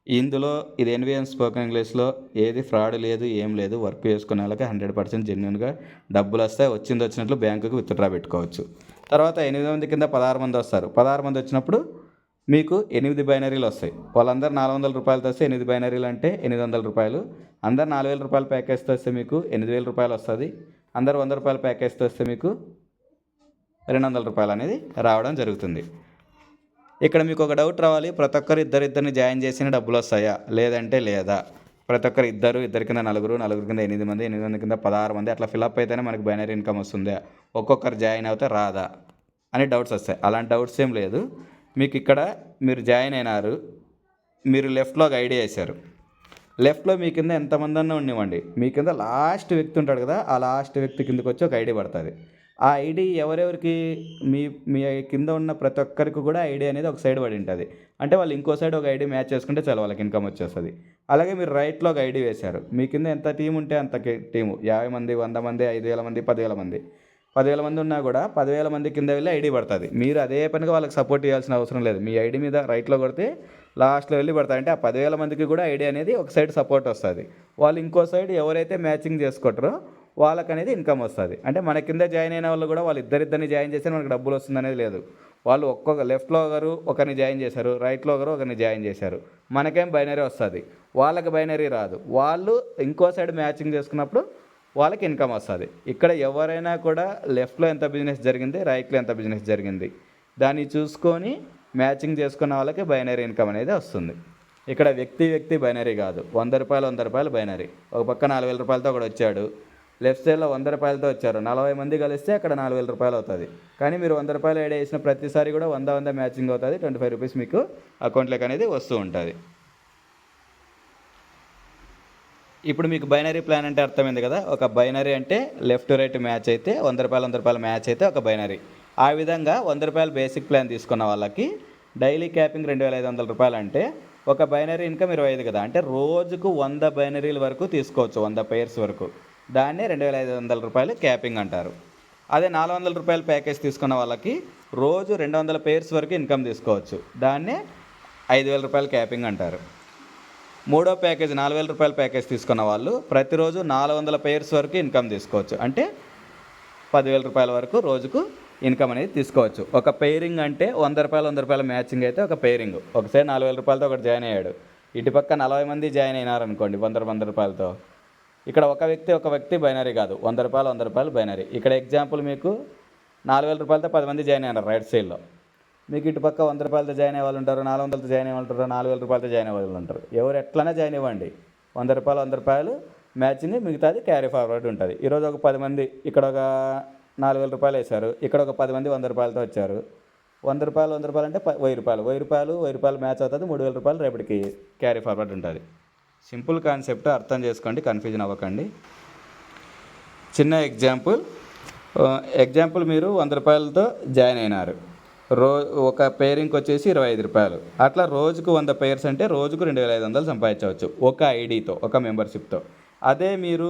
ఇందులో ఇది ఎన్విఎం స్పోకెన్ ఇంగ్లీష్లో ఏది ఫ్రాడ్ లేదు ఏం లేదు వర్క్ చేసుకునే వాళ్ళకి హండ్రెడ్ పర్సెంట్ జెన్యున్గా డబ్బులు వస్తాయి వచ్చింది వచ్చినట్లు బ్యాంకుకి విత్డ్రా పెట్టుకోవచ్చు. తర్వాత ఎనిమిది మంది కింద పదహారు మంది వస్తారు. పదహారు మంది వచ్చినప్పుడు మీకు ఎనిమిది బైనరీలు వస్తాయి. వాళ్ళందరూ నాలుగు వందల రూపాయలతో వస్తే ఎనిమిది బైనరీలు అంటే ఎనిమిది వందల రూపాయలు. అందరు నాలుగు వేల రూపాయల ప్యాకేజ్తో వస్తే మీకు ఎనిమిది వేల రూపాయలు వస్తుంది. అందరు వంద రూపాయల ప్యాకేజ్తో వస్తే మీకు రెండు వందల రూపాయలు అనేది రావడం జరుగుతుంది. ఇక్కడ మీకు ఒక డౌట్ రావాలి. ప్రతి ఒక్కరు ఇద్దరు ఇద్దరిని జాయిన్ చేసిన డబ్బులు వస్తాయా? లేదంటే లేదా? ప్రతి ఒక్కరు ఇద్దరు ఇద్దరి కింద నలుగురు నలుగురు కింద ఎనిమిది మంది ఎనిమిది మంది కింద పదహారు మంది అట్లా ఫిలప్ అయితేనే మనకి బైనరీ ఇన్కమ్ వస్తుందా. ఒక్కొక్కరు జాయిన్ అవుతే రాదా? అని డౌట్స్ వస్తాయి. అలాంటి డౌట్స్ ఏం లేదు. మీకు ఇక్కడ మీరు జాయిన్ అయినారు మీరు లెఫ్ట్లో గైడ్ చేశారు వేశారు. లెఫ్ట్లో మీ కింద ఎంతమందన్నా ఉండివ్వండి మీ కింద లాస్ట్ వ్యక్తి ఉంటాడు కదా ఆ లాస్ట్ వ్యక్తి కిందకి వచ్చి ఒక ఐడి పడుతుంది. ఆ ఐడి ఎవరెవరికి మీ మీ కింద ఉన్న ప్రతి ఒక్కరికి కూడా ఐడి అనేది ఒక సైడ్ పడి ఉంటుంది. అంటే వాళ్ళు ఇంకో సైడ్ ఒక ఐడి మ్యాచ్ చేసుకుంటే చాలా వాళ్ళకి ఇన్కమ్ వచ్చేస్తుంది. అలాగే మీరు రైట్లో ఒక ఐడి వేశారు. మీ కింద ఎంత టీం ఉంటే అంత టీము. యాభై మంది వంద మంది ఐదు వేల మంది పదివేల మంది. పదివేల మంది ఉన్నా కూడా పదివేల మంది కింద వెళ్ళి ఐడి పడుతుంది. మీరు అదే పనిగా వాళ్ళకి సపోర్ట్ చేయాల్సిన అవసరం లేదు. మీ ఐడి మీద రైట్లో కొడితే లాస్ట్లో వెళ్ళి పడతాయి. అంటే ఆ పదివేల మందికి కూడా ఐడి అనేది ఒక సైడ్ సపోర్ట్ వస్తుంది. వాళ్ళు ఇంకో సైడ్ ఎవరైతే మ్యాచింగ్ చేసుకుంటారో వాళ్ళకి అనేది ఇన్కమ్ వస్తుంది. అంటే మన కింద జాయిన్ అయిన వాళ్ళు కూడా వాళ్ళు ఇద్దరిద్దరిని జాయిన్ చేస్తే మనకు డబ్బులు వస్తుంది అనేది లేదు. వాళ్ళు ఒక్కొక్క లెఫ్ట్లో ఒకరు ఒకరిని జాయిన్ చేశారు రైట్లో ఒకరు ఒకరిని జాయిన్ చేశారు. మనకేం బైనరీ వస్తుంది? వాళ్ళకి బైనరీ రాదు. వాళ్ళు ఇంకో సైడ్ మ్యాచింగ్ చేసుకున్నప్పుడు వాళ్ళకి ఇన్కమ్ వస్తుంది. ఇక్కడ ఎవరైనా కూడా లెఫ్ట్లో ఎంత బిజినెస్ జరిగింది రైట్లో ఎంత బిజినెస్ జరిగింది దాన్ని చూసుకొని మ్యాచింగ్ చేసుకున్న వాళ్ళకి బైనరీ ఇన్కమ్ అనేది వస్తుంది. ఇక్కడ వ్యక్తి వ్యక్తి బైనరీ కాదు. వంద రూపాయలు వంద రూపాయలు బైనరీ. ఒక పక్క నాలుగు వేల రూపాయలతో ఒకడు వచ్చాడు. లెఫ్ట్ సైడ్లో వంద రూపాయలతో వచ్చారు. నలభై మంది కలిస్తే అక్కడ నాలుగు వేల రూపాయలు అవుతుంది. కానీ మీరు వంద రూపాయలు యాడ్ చేసిన ప్రతిసారి కూడా వంద వంద మ్యాచింగ్ అవుతుంది. ట్వంటీ ఫైవ్ రూపీస్ మీకు అకౌంట్లోకి అనేది వస్తూ ఉంటుంది. ఇప్పుడు మీకు బైనరీ ప్లాన్ అంటే అర్థమైంది కదా. ఒక బైనరీ అంటే లెఫ్ట్ రైట్ మ్యాచ్ అయితే వంద రూపాయలు వంద రూపాయల మ్యాచ్ అయితే ఒక బైనరీ. ఆ విధంగా వంద రూపాయలు బేసిక్ ప్లాన్ తీసుకున్న వాళ్ళకి డైలీ క్యాపింగ్ రెండు వేల ఐదు వందల రూపాయలు అంటే ఒక బైనరీ ఇన్కమ్ ఇరవై ఐదు కదా. అంటే రోజుకు వంద బైనరీల వరకు తీసుకోవచ్చు వంద పేర్స్ వరకు. దాన్నే రెండు వేల ఐదు వందల రూపాయలు క్యాపింగ్ అంటారు. అదే నాలుగు వందల రూపాయల ప్యాకేజ్ తీసుకున్న వాళ్ళకి రోజు రెండు వందల పేర్స్ వరకు ఇన్కమ్ తీసుకోవచ్చు. దాన్నే ఐదు వేల రూపాయలు క్యాపింగ్ అంటారు. మూడో ప్యాకేజ్ నాలుగు వేల రూపాయల ప్యాకేజ్ తీసుకున్న వాళ్ళు ప్రతిరోజు నాలుగు వందల పేర్స్ వరకు ఇన్కమ్ తీసుకోవచ్చు. అంటే పదివేల రూపాయల వరకు రోజుకు ఇన్కమ్ అనేది తీసుకోవచ్చు. ఒక పెయిరింగ్ అంటే వంద రూపాయలు వంద రూపాయల మ్యాచింగ్ అయితే ఒక పెయిరింగ్ ఒకసారి నాలుగు వేల రూపాయలతో ఒకటి జాయిన్ అయ్యాడు. ఇటు పక్క నలభై మంది జాయిన్ అయినారనుకోండి వంద వంద రూపాయలతో. ఇక్కడ ఒక వ్యక్తి ఒక వ్యక్తి బైనరీ కాదు. వంద రూపాయలు వంద రూపాయలు బైనరీ ఇక్కడ ఎగ్జాంపుల్ మీకు నాలుగు వేల రూపాయలతో పది మంది జాయిన్ అయినారు రైట్ సైడ్లో మీకు ఇటు పక్క వంద రూపాయలతో జాయిన్ అయ్యే వాళ్ళు ఉంటారు నాలుగు వందలతో జాయిన్ అయ్యే ఉంటారు నాలుగు వేల రూపాయలతో జాయిన్ అయ్యే వాళ్ళు ఉంటారు. ఎవరు ఎట్లనే జాయిన్ ఇవ్వండి వంద రూపాయలు వంద రూపాయలు మ్యాచింగ్ మిగతాది క్యారీ ఫార్వర్డ్ ఉంటుంది. ఈరోజు ఒక పది మంది ఇక్కడ ఒక నాలుగు వేల రూపాయలు వేశారు ఇక్కడ ఒక పది మంది వంద రూపాయలతో వచ్చారు. వంద రూపాయలు వంద రూపాయలు అంటే వెయ్యి రూపాయలు. వెయ్యి రూపాయలు వెయ్యి రూపాయలు మ్యాచ్ అవుతుంది మూడు వేల రూపాయలు రేపటికి క్యారీ ఫార్వర్డ్ ఉంటుంది. సింపుల్ కాన్సెప్ట్ అర్థం చేసుకోండి కన్ఫ్యూజన్ అవ్వకండి. చిన్న ఎగ్జాంపుల్ ఎగ్జాంపుల్ మీరు వంద రూపాయలతో జాయిన్ అయినారు. రో ఒక పేరింగ్కి వచ్చేసి ఇరవై ఐదు రూపాయలు. అట్లా రోజుకు వంద పేర్స్ అంటే రోజుకు రెండు వేల ఐదు వందలు సంపాదించవచ్చు ఒక ఐడితో ఒక మెంబర్షిప్తో అదే మీరు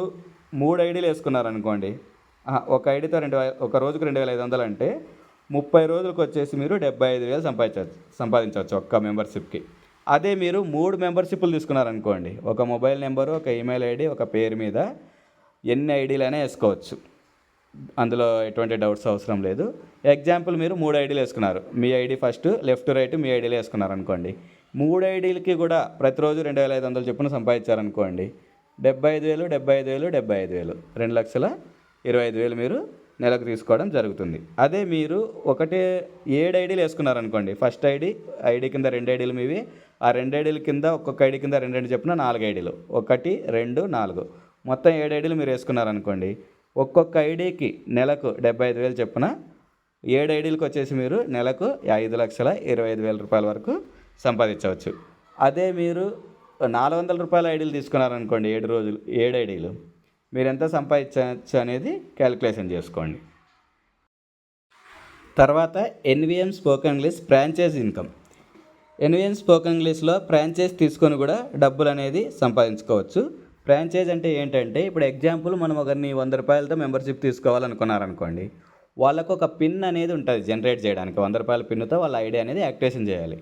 మూడు ఐడీలు వేసుకున్నారనుకోండి ఒక ఐడితో రెండు ఒక రోజుకు రెండు వేల ఐదు వందలు అంటే ముప్పై రోజులకు వచ్చేసి మీరు డెబ్బై ఐదు వేలు సంపాదించవచ్చు సంపాదించవచ్చు ఒక్క మెంబర్షిప్కి అదే మీరు మూడు మెంబర్షిప్లు తీసుకున్నారనుకోండి ఒక మొబైల్ నెంబరు ఒక ఈమెయిల్ ఐడి ఒక పేరు మీద ఎన్ని ఐడీలైనా వేసుకోవచ్చు. అందులో ఎటువంటి డౌట్స్ అవసరం లేదు. ఎగ్జాంపుల్ మీరు మూడు ఐడీలు వేసుకున్నారు. మీ ఐడి ఫస్ట్ లెఫ్ట్ రైట్ మీ ఐడీలు వేసుకున్నారు అనుకోండి. మూడు ఐడీలకి కూడా ప్రతిరోజు రెండు వేల ఐదు వందలు చొప్పున సంపాదించారనుకోండి. డెబ్బై ఐదు వేలు డెబ్బై ఐదు వేలు డెబ్బై ఐదు వేలు. రెండు లక్షల ఇరవై ఐదు వేలు మీరు నెలకు తీసుకోవడం జరుగుతుంది. అదే మీరు ఒకటే ఏడు ఐడీలు వేసుకున్నారనుకోండి. ఫస్ట్ ఐడి ఐడి కింద రెండు ఐడీలు మీవి. ఆ రెండు ఐడీల కింద ఒక్కొక్క ఐడి కింద రెండు రెండు చెప్పిన నాలుగు ఐడీలు. ఒకటి రెండు నాలుగు. మొత్తం ఏడు ఐడీలు మీరు వేసుకున్నారనుకోండి. ఒక్కొక్క ఐడీకి నెలకు డెబ్బై ఐదు వేలు చొప్పున ఏడు ఐడీలకు వచ్చేసి మీరు నెలకు ఐదు లక్షల ఇరవై ఐదు వేల రూపాయల వరకు సంపాదించవచ్చు. అదే మీరు నాలుగు వందల రూపాయల ఐడీలు తీసుకున్నారనుకోండి ఏడు రోజులు ఏడు ఐడీలు మీరు ఎంత సంపాదించవచ్చు అనేది క్యాలిక్యులేషన్ చేసుకోండి. తర్వాత NVM spoken English franchise income. NVM spoken ఇంగ్లీష్లో ఫ్రాంచైజ్ తీసుకొని కూడా డబ్బులు అనేది సంపాదించుకోవచ్చు. ఫ్రాంచైజ్ అంటే ఏంటంటే ఇప్పుడు ఎగ్జాంపుల్ మనం ఒకరిని వంద రూపాయలతో మెంబర్షిప్ తీసుకోవాలనుకున్నారనుకోండి వాళ్ళకు ఒక పిన్ అనేది ఉంటుంది జనరేట్ చేయడానికి. వంద రూపాయల పిన్నుతో వాళ్ళ ఐడి అనేది యాక్టివేషన్ చేయాలి.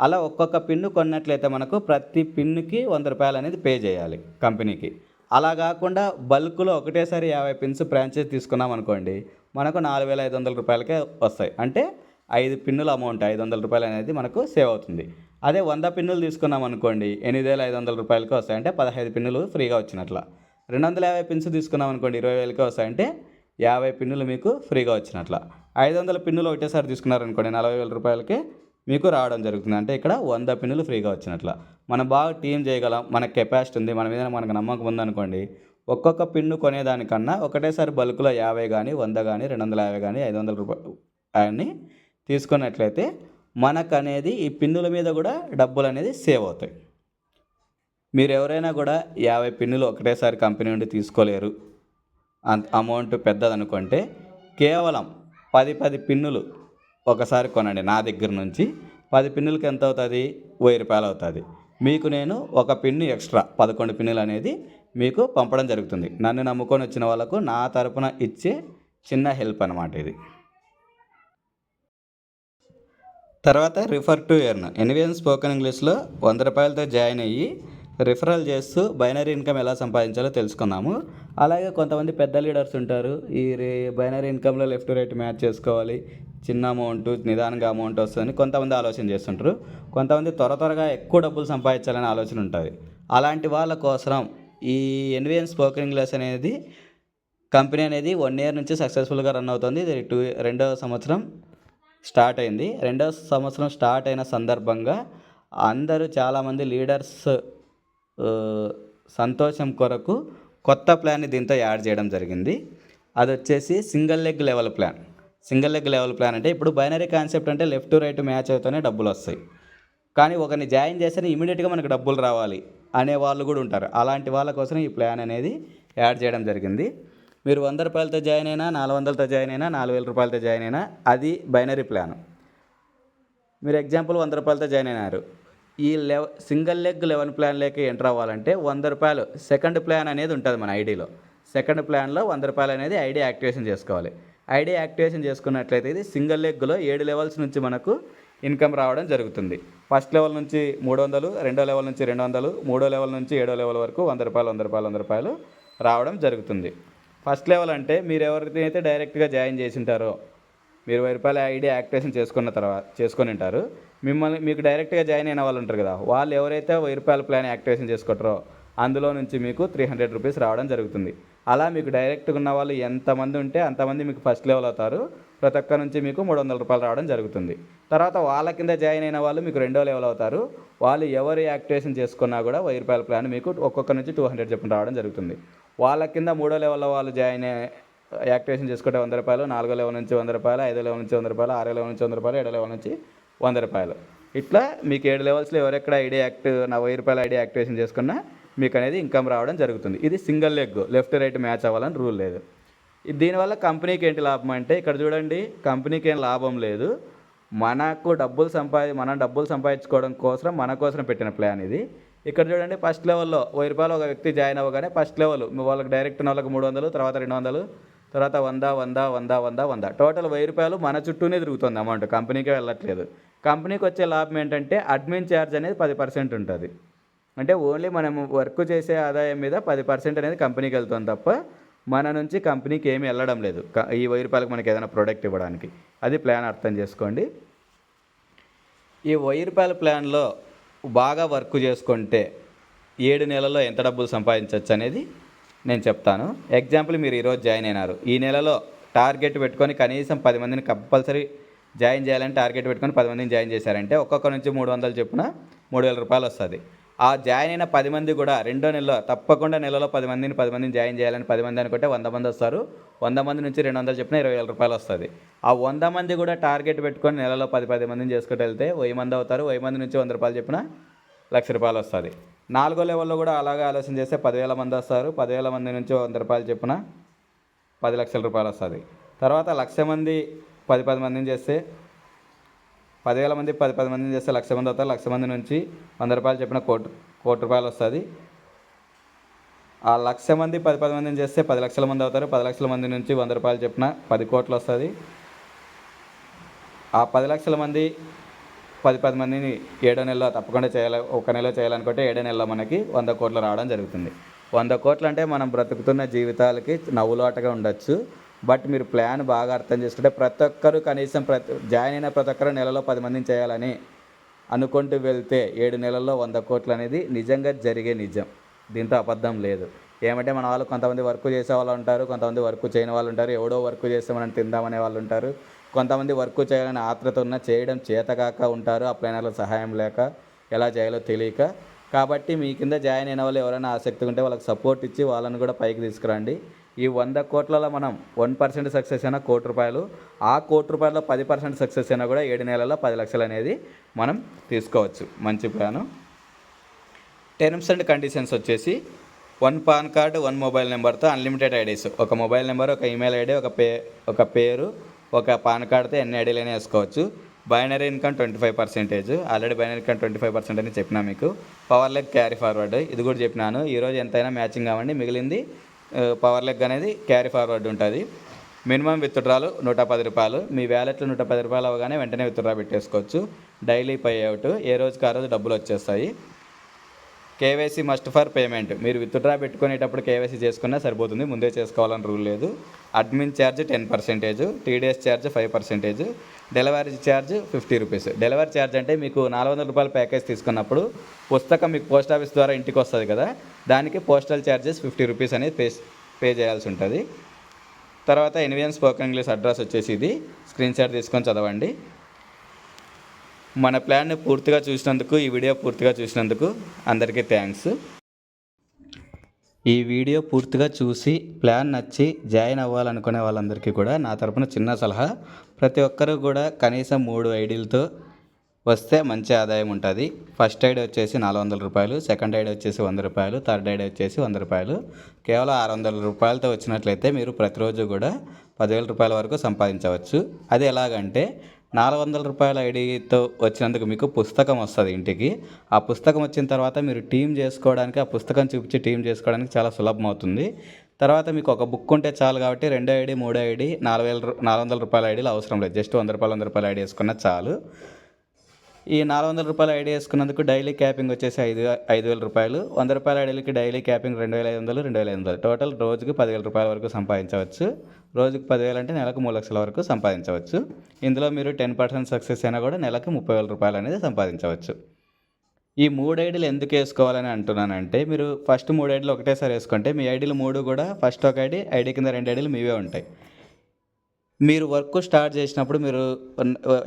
అలా ఒక్కొక్క పిన్ను కొన్నట్లయితే మనకు ప్రతి పిన్నుకి వంద రూపాయలు అనేది పే చేయాలి కంపెనీకి అలా కాకుండా బల్క్లో ఒకటేసారి యాభై పిన్స్ ఫ్రాంచైజ్ తీసుకున్నాం అనుకోండి మనకు నాలుగు వేల ఐదు వందల రూపాయలకే వస్తాయి. అంటే ఐదు పిన్నుల అమౌంట్ ఐదు వందల రూపాయలు అనేది మనకు సేవ్ అవుతుంది. అదే వంద పిన్నులు తీసుకున్నాం అనుకోండి ఎనిమిది వేల ఐదు వందల రూపాయలకి వస్తాయి అంటే పదహైదు పిన్నులు ఫ్రీగా వచ్చినట్ల. రెండు వందల యాభై పిన్స్ తీసుకున్నాం అనుకోండి ఇరవై వేలకి వస్తాయంటే యాభై పిన్నులు మీకు ఫ్రీగా వచ్చినట్ల. ఐదు వందల పిన్నులు ఒకటేసారి తీసుకున్నారనుకోండి నలభై వేల రూపాయలకి మీకు రావడం జరుగుతుంది. అంటే ఇక్కడ వంద పిన్నులు ఫ్రీగా వచ్చినట్ల. మనం బాగా టీం చేయగలం మన కెపాసిటీ ఉంది మన మీద మనకు నమ్మకం ఉందనుకోండి ఒక్కొక్క పిన్ను కొనేదానికన్నా ఒకటేసారి బల్క్లో యాభై కానీ వంద కానీ రెండు వందల యాభై కానీ ఐదు వందల రూపాయలు అని తీసుకున్నట్లయితే మనకు అనేది ఈ పిన్నుల మీద కూడా డబ్బులు అనేది సేవ్ అవుతాయి. మీరు ఎవరైనా కూడా యాభై పిన్నులు ఒకటేసారి కంపెనీ నుండి తీసుకోలేరు. అంత అమౌంట్ పెద్దదనుకుంటే కేవలం పది పది పిన్నులు ఒకసారి కొనండి నా దగ్గర నుంచి. పది పిన్నులకి ఎంత అవుతుంది వెయ్యి రూపాయలు అవుతుంది. మీకు నేను ఒక పిన్ను ఎక్స్ట్రా పదకొండు పిన్నులు అనేది మీకు పంపడం జరుగుతుంది. నన్ను నమ్ముకొని వచ్చిన వాళ్ళకు నా తరపున ఇచ్చే చిన్న హెల్ప్ అనమాట ఇది. తర్వాత refer to earn NVN spoken ఇంగ్లీష్లో వంద రూపాయలతో జాయిన్ అయ్యి రిఫరల్ చేస్తూ బైనరీ ఇన్కమ్ ఎలా సంపాదించాలో తెలుసుకున్నాము అలాగే కొంతమంది పెద్ద లీడర్స్ ఉంటారు. ఈ రే- బైనరీ ఇన్కమ్లో లెఫ్ట్ రైట్ మ్యాచ్ చేసుకోవాలి. చిన్న అమౌంట్ నిదానంగా అమౌంట్ వస్తుందని కొంతమంది ఆలోచన చేస్తుంటారు. కొంతమంది త్వర త్వరగా ఎక్కువ డబ్బులు సంపాదించాలని ఆలోచన ఉంటుంది. అలాంటి వాళ్ళ కోసం ఈ ఎన్విఎన్ స్పోకెన్ ఇంగ్లీష్ అనేది కంపెనీ అనేది వన్ ఇయర్ నుంచి సక్సెస్ఫుల్గా రన్ అవుతుంది. ఇది టూ రెండవ సంవత్సరం స్టార్ట్ అయింది. రెండవ సంవత్సరం స్టార్ట్ అయిన సందర్భంగా అందరూ చాలామంది లీడర్స్ సంతోషం కొరకు కొత్త ప్లాన్ని దీంతో యాడ్ చేయడం జరిగింది. అది వచ్చేసి single leg level plan. Single leg level plan అంటే ఇప్పుడు బైనరీ కాన్సెప్ట్ అంటే లెఫ్ట్ రైట్ మ్యాచ్ అవుతూనే డబ్బులు వస్తాయి. కానీ ఒకరిని జాయిన్ చేస్తేనే ఇమీడియట్గా మనకు డబ్బులు రావాలి అనే వాళ్ళు కూడా ఉంటారు. అలాంటి వాళ్ళ కోసం ఈ ప్లాన్ అనేది యాడ్ చేయడం జరిగింది. మీరు వంద రూపాయలతో జాయిన్ అయినా నాలుగు వందలతో జాయిన్ అయినా నాలుగు వేల రూపాయలతో జాయిన్ అయినా అది బైనరీ ప్లాన్. మీరు ఎగ్జాంపుల్ వంద రూపాయలతో జాయిన్ అయినారు. ఈ లెవ సింగిల్ లెగ్ లెవెన్ ప్లాన్లోకి ఎంటర్ అవ్వాలంటే వంద రూపాయలు సెకండ్ ప్లాన్ అనేది ఉంటుంది మన ఐడిలో. సెకండ్ ప్లాన్లో వంద రూపాయలు అనేది ఐడి యాక్టివేషన్ చేసుకోవాలి. ఐడి యాక్టివేషన్ చేసుకున్నట్లయితే ఇది సింగిల్ లెగ్లో ఏడు లెవెల్స్ నుంచి మనకు ఇన్కమ్ రావడం జరుగుతుంది. ఫస్ట్ లెవెల్ నుంచి మూడు వందలు రెండో లెవెల్ నుంచి రెండు వందలు మూడో లెవెల్ నుంచి ఏడో లెవెల్ వరకు వంద రూపాయలు వంద రూపాయలు వంద రూపాయలు రావడం జరుగుతుంది. ఫస్ట్ లెవెల్ అంటే మీరు ఎవరికైతే డైరెక్ట్గా జాయిన్ చేసి ఉంటారో మీరు వెయ్యి రూపాయల ఐడి యాక్టివేషన్ చేసుకున్న తర్వాత చేసుకొని ఉంటారు. మిమ్మల్ని మీకు డైరెక్ట్గా జాయిన్ అయిన వాళ్ళు ఉంటారు కదా వాళ్ళు ఎవరైతే వెయ్యి రూపాయల ప్లాన్ యాక్టివేషన్ చేసుకుంటారో అందులో నుంచి మీకు త్రీ హండ్రెడ్ రూపీస్ రావడం జరుగుతుంది. అలా మీకు డైరెక్ట్గా ఉన్న వాళ్ళు ఎంతమంది ఉంటే అంతమంది మీకు ఫస్ట్ లెవెల్ అవుతారు. ప్రతి ఒక్క నుంచి మీకు మూడు వందల రూపాయలు రావడం జరుగుతుంది. తర్వాత వాళ్ళ కింద జాయిన్ అయిన వాళ్ళు మీకు రెండో లెవెల్ అవుతారు. వాళ్ళు ఎవరు యాక్టివేషన్ చేసుకున్నా కూడా వెయ్యి రూపాయల ప్లాన్ మీకు ఒక్కొక్క నుంచి టూ హండ్రెడ్ చెప్పిన రావడం జరుగుతుంది. వాళ్ళ కింద మూడో లెవెల్లో వాళ్ళు జాయిన్ యాక్టివేషన్ చేసుకుంటే వంద రూపాయలు నాలుగో లెవెల్ నుంచి వంద రూపాయలు ఐదో లెవెల్ నుంచి వంద రూపాయలు ఆరో లెవెల్ నుంచి వంద రూపాయలు ఏడో లెవెల్ నుంచి వంద రూపాయలు. ఇట్లా మీకు ఏడు లెవెల్స్లో ఎవరెక్కడ ఐడి యాక్ట్ నా వెయ్యి రూపాయల ఐడి యాక్టివేషన్ చేసుకున్నా మీకు అనేది ఇన్కమ్ రావడం జరుగుతుంది. ఇది single leg left right match అవ్వాలని రూల్ లేదు. దీనివల్ల కంపెనీకి ఏంటి లాభం అంటే ఇక్కడ చూడండి కంపెనీకి ఏం లాభం లేదు. మనకు డబ్బులు సంపాది మనం డబ్బులు సంపాదించుకోవడం కోసం మన కోసం పెట్టిన ప్లాన్ ఇది. ఇక్కడ చూడండి ఫస్ట్ లెవెల్లో వెయ్యి రూపాయలు ఒక వ్యక్తి జాయిన్ అవ్వగానే ఫస్ట్ లెవెల్ వాళ్ళకి డైరెక్ట్ వాళ్ళకి మూడు వందలు తర్వాత రెండు వందలు తర్వాత వంద వంద వంద వంద వంద. టోటల్ వెయ్యి రూపాయలు మన చుట్టూనే తిరుగుతుంది అమౌంట్ కంపెనీకే వెళ్ళట్లేదు. కంపెనీకి వచ్చే లాభం ఏంటంటే అడ్మిన్ ఛార్జ్ అనేది పది పర్సెంట్ ఉంటుంది. అంటే ఓన్లీ మనం వర్క్ చేసే ఆదాయం మీద పది పర్సెంట్ అనేది కంపెనీకి వెళ్తుంది తప్ప మన నుంచి కంపెనీకి ఏమి వెళ్ళడం లేదు. ఈ వెయ్యి రూపాయలకు మనకి ఏదైనా ప్రోడక్ట్ ఇవ్వడానికి. అది ప్లాన్ అర్థం చేసుకోండి. ఈ వెయ్యి రూపాయల ప్లాన్లో బాగా వర్క్ చేసుకుంటే ఏడు నెలల్లో ఎంత డబ్బులు సంపాదించవచ్చు అనేది నేను చెప్తాను. ఎగ్జాంపుల్ మీరు ఈరోజు జాయిన్ అయినారు. ఈ నెలలో టార్గెట్ పెట్టుకొని కనీసం పది మందిని కంపల్సరీ జాయిన్ చేయాలని టార్గెట్ పెట్టుకొని పది మందిని జాయిన్ చేశారంటే ఒక్కొక్క నుంచి మూడు వందలు చొప్పున మూడు వేల రూపాయలు వస్తుంది. ఆ జాయిన్ అయిన పది మంది కూడా రెండో నెలలో తప్పకుండా నెలలో పది మందిని పది మందిని జాయిన్ చేయాలని పది మంది అనుకుంటే వంద మంది వస్తారు. వంద మంది నుంచి రెండు వందలు చెప్పిన ఇరవై వేల రూపాయలు వస్తుంది. ఆ వంద మంది కూడా టార్గెట్ పెట్టుకొని నెలలో పది పది మందిని చేసుకుంటూ వెళ్తే వెయ్యి మంది అవుతారు. వెయ్యి మంది నుంచి వంద రూపాయలు చెప్పిన లక్ష రూపాయలు వస్తుంది. నాలుగో లెవెల్లో కూడా అలాగే ఆలోచన చేస్తే పదివేల మంది వస్తారు. పదివేల మంది నుంచి వంద రూపాయలు చెప్పిన పది లక్షల రూపాయలు వస్తుంది. తర్వాత లక్ష మంది పది పది మందిని చేస్తే పదివేల మంది పది పది మందిని చేస్తే లక్ష మంది అవుతారు లక్ష మంది నుంచి వంద రూపాయలు చెప్పిన కోటి కోటి రూపాయలు వస్తుంది. ఆ లక్ష మంది పది పది మందిని చేస్తే పది లక్షల మంది అవుతారు పది లక్షల మంది నుంచి వంద రూపాయలు చెప్పిన పది కోట్లు వస్తుంది. ఆ పది లక్షల మంది పది పది మందిని ఏడో నెలలో తప్పకుండా చేయాలి ఒక నెల చేయాలనుకుంటే ఏడో నెలలో మనకి వంద కోట్లు రావడం జరుగుతుంది. వంద కోట్లు అంటే మనం బ్రతుకుతున్న జీవితాలకి నవ్వులాటగా ఉండొచ్చు. బట్ మీరు ప్లాన్ బాగా అర్థం చేసుకుంటే ప్రతి ఒక్కరు కనీసం ప్రతి జాయిన్ అయిన ప్రతి ఒక్కరు నెలలో పది మందిని చేయాలని అనుకుంటూ వెళ్తే ఏడు నెలల్లో వంద కోట్లు అనేది నిజంగా జరిగే నిజం. దీంట్లో అబద్ధం లేదు. ఏమంటే మన వాళ్ళు కొంతమంది వర్క్ చేసే వాళ్ళు ఉంటారు కొంతమంది వర్క్ చేయని వాళ్ళు ఉంటారు ఎవడో వర్క్ చేస్తే మనం తిందామనే వాళ్ళు ఉంటారు. కొంతమంది వర్క్ చేయాలని ఆత్రత ఉన్న చేయడం చేతకాక ఉంటారు ఆ ప్లానర్ల సహాయం లేక ఎలా చేయాలో తెలియక. కాబట్టి మీ కింద జాయిన్ అయిన వాళ్ళు ఎవరైనా ఆసక్తి ఉంటే వాళ్ళకి సపోర్ట్ ఇచ్చి వాళ్ళని కూడా పైకి తీసుకురండి. ఈ వంద కోట్లలో మనం వన్ పర్సెంట్ సక్సెస్ అయినా కోటి రూపాయలు ఆ కోటి రూపాయల్లో పది పర్సెంట్ సక్సెస్ అయినా కూడా ఏడు నెలల్లో పది లక్షలు అనేది మనం తీసుకోవచ్చు. మంచి ప్లాను టర్మ్స్ అండ్ కండిషన్స్ వచ్చేసి one PAN card one mobile నెంబర్తో అన్లిమిటెడ్ ఐడీస్. ఒక మొబైల్ నెంబర్ ఒక ఈమెయిల్ ఐడి ఒక పే ఒక పేరు ఒక పాన్ కార్డ్తో ఎన్ని ఐడీలైనా వేసుకోవచ్చు. Binary income twenty five percentage. Already binary income twenty five percent అని చెప్పినా మీకు. Power leg carry forward. ఇది కూడా చెప్పినాను. ఈరోజు ఎంతైనా మ్యాచింగ్ కావండి మిగిలింది పవర్ లెగ్ అనేది క్యారీ ఫార్వర్డ్ ఉంటుంది. మినిమం విత్డ్రాలు నూట పది రూపాయలు. మీ వ్యాలెట్లో నూట పది రూపాయలు అవగానే వెంటనే విత్డ్రా పెట్టేసుకోవచ్చు. డైలీ పే అవుట్ ఏ రోజుకి ఆ రోజు డబ్బులు వచ్చేస్తాయి. కేవైసీ మస్ట్ ఫర్ పేమెంట్ మీరు విత్డ్రా పెట్టుకునేటప్పుడు కేవైసీ చేసుకున్నా సరిపోతుంది. ముందే చేసుకోవాలని రూల్ లేదు. Admin charge ten percentage TDS charge five percentage delivery charge fifty rupees. Delivery charge అంటే మీకు నాలుగు వందల రూపాయల ప్యాకేజ్ తీసుకున్నప్పుడు పుస్తకం మీకు పోస్ట్ ఆఫీస్ ద్వారా ఇంటికి వస్తుంది కదా దానికి పోస్టల్ ఛార్జెస్ ఫిఫ్టీ రూపీస్ అనేది పే పే చేయాల్సి ఉంటుంది. తర్వాత ఎన్విఎన్ స్పోకెన్ ఇంగ్లీష్ అడ్రస్ వచ్చేసి ఇది. స్క్రీన్ షాట్ తీసుకొని చదవండి. మన ప్లాన్ని పూర్తిగా చూసినందుకు ఈ వీడియో పూర్తిగా చూసినందుకు అందరికీ థ్యాంక్స్. ఈ వీడియో పూర్తిగా చూసి ప్లాన్ నచ్చి జాయిన్ అవ్వాలనుకునే వాళ్ళందరికీ కూడా నా తరపున చిన్న సలహా. ప్రతి ఒక్కరూ కూడా కనీసం మూడు ఐడీలతో వస్తే మంచి ఆదాయం ఉంటుంది. ఫస్ట్ ఐడి వచ్చేసి నాలుగు వందల రూపాయలు సెకండ్ ఐడి వచ్చేసి వంద రూపాయలు థర్డ్ ఐడి వచ్చేసి వంద రూపాయలు. కేవలం ఆరు వందల రూపాయలతో వచ్చినట్లయితే మీరు ప్రతిరోజు కూడా పదివేల రూపాయల వరకు సంపాదించవచ్చు. అది ఎలాగంటే నాలుగు వందల రూపాయల ఐడితో వచ్చినందుకు మీకు పుస్తకం వస్తుంది ఇంటికి. ఆ పుస్తకం వచ్చిన తర్వాత మీరు టీం చేసుకోవడానికి ఆ పుస్తకం చూపించి టీం చేసుకోవడానికి చాలా సులభం అవుతుంది. తర్వాత మీకు ఒక బుక్ ఉంటే చాలు కాబట్టి రెండో ఐడి మూడో ఐడి నాలుగు వేల నాలుగు వందల రూపాయల ఐడీలు అవసరం లేదు. జస్ట్ వంద రూపాయలు వంద రూపాయల ఐడి వేసుకున్నా చాలు. ఈ నాలుగు వందల రూపాయల ఐడి వేసుకున్నందుకు డైలీ క్యాపింగ్ వచ్చేసి ఐదు ఐదు వేల రూపాయలు. వంద రూపాయల ఐడీలకి డైలీ క్యాపింగ్ రెండు వేల ఐదు వందలు రెండు వేల ఐదు వందలు. టోటల్ రోజుకి పదివేల రూపాయల వరకు సంపాదించవచ్చు. రోజుకి పదివేలు అంటే నెలకు మూడు లక్షల వరకు సంపాదించవచ్చు. ఇందులో మీరు టెన్ పర్సెంట్ సక్సెస్ అయినా కూడా నెలకు ముప్పై వేల రూపాయలు అనేది సంపాదించవచ్చు. ఈ మూడు ఐడీలు ఎందుకు వేసుకోవాలని అంటున్నానంటే మీరు ఫస్ట్ మూడు ఐడీలు ఒకటేసారి వేసుకుంటే మీ ఐడీలు మూడు కూడా ఫస్ట్ ఒక ఐడి ఐడి కింద రెండు ఐడీలు మీవే ఉంటాయి. మీరు వర్క్ స్టార్ట్ చేసినప్పుడు మీరు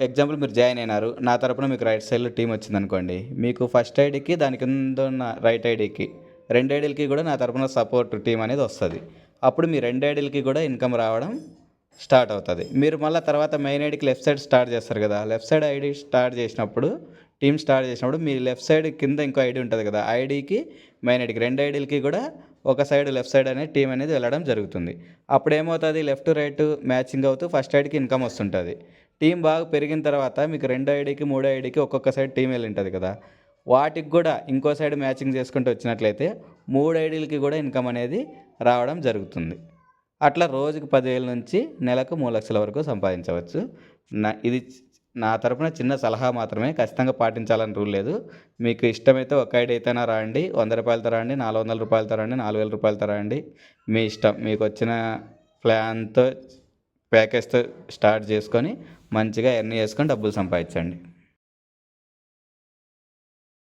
ఎగ్జాంపుల్ మీరు జాయిన్ అయినారు నా తరపున మీకు రైట్ సైడ్లో టీం వచ్చింది అనుకోండి మీకు ఫస్ట్ ఐడికి దాని కింద ఉన్న రైట్ ఐడికి రెండు ఐడీలకి కూడా నా తరపున సపోర్ట్ టీం అనేది వస్తుంది. అప్పుడు మీ రెండు ఐడీలకి కూడా ఇన్కమ్ రావడం స్టార్ట్ అవుతుంది. మీరు మళ్ళీ తర్వాత మెయిన్ ఐడికి లెఫ్ట్ సైడ్ స్టార్ట్ చేస్తారు కదా. లెఫ్ట్ సైడ్ ఐడి స్టార్ట్ చేసినప్పుడు టీం స్టార్ట్ చేసినప్పుడు మీ లెఫ్ట్ సైడ్ కింద ఇంకో ఐడి ఉంటుంది కదా. ఐడికి మెయిన్ ఐడికి రెండు ఐడీలకి కూడా ఒక సైడ్ లెఫ్ట్ సైడ్ అనేది టీం అనేది వెళ్ళడం జరుగుతుంది. అప్పుడు ఏమవుతుంది లెఫ్ట్ రైట్ మ్యాచింగ్ అవుతూ ఫస్ట్ ఐడికి ఇన్కమ్ వస్తుంటుంది. టీం బాగా పెరిగిన తర్వాత మీకు రెండు ఐడికి మూడో ఐడికి ఒక్కొక్క సైడ్ టీం వెళ్ళి ఉంటుంది కదా. వాటికి కూడా ఇంకో సైడ్ మ్యాచింగ్ చేసుకుంటూ వచ్చినట్లయితే మూడు ఐడీలకి కూడా ఇన్కమ్ అనేది రావడం జరుగుతుంది. అట్లా రోజుకి పదివేల నుంచి నెలకు మూడు లక్షల వరకు సంపాదించవచ్చు. నా ఇది నా తరపున చిన్న సలహా మాత్రమే ఖచ్చితంగా పాటించాలని రూల్ లేదు. మీకు ఇష్టమైతే ఒక ఐడి అయితేనా రాండి వంద రూపాయలతో రాండి నాలుగు వందల రూపాయలతో రాండి నాలుగు వేల రూపాయలతో రాండి మీ ఇష్టం మీకు వచ్చిన ప్లాన్తో ప్యాకేజ్తో స్టార్ట్ చేసుకొని మంచిగా ఎర్న్ చేసుకొని డబ్బులు సంపాదించండి.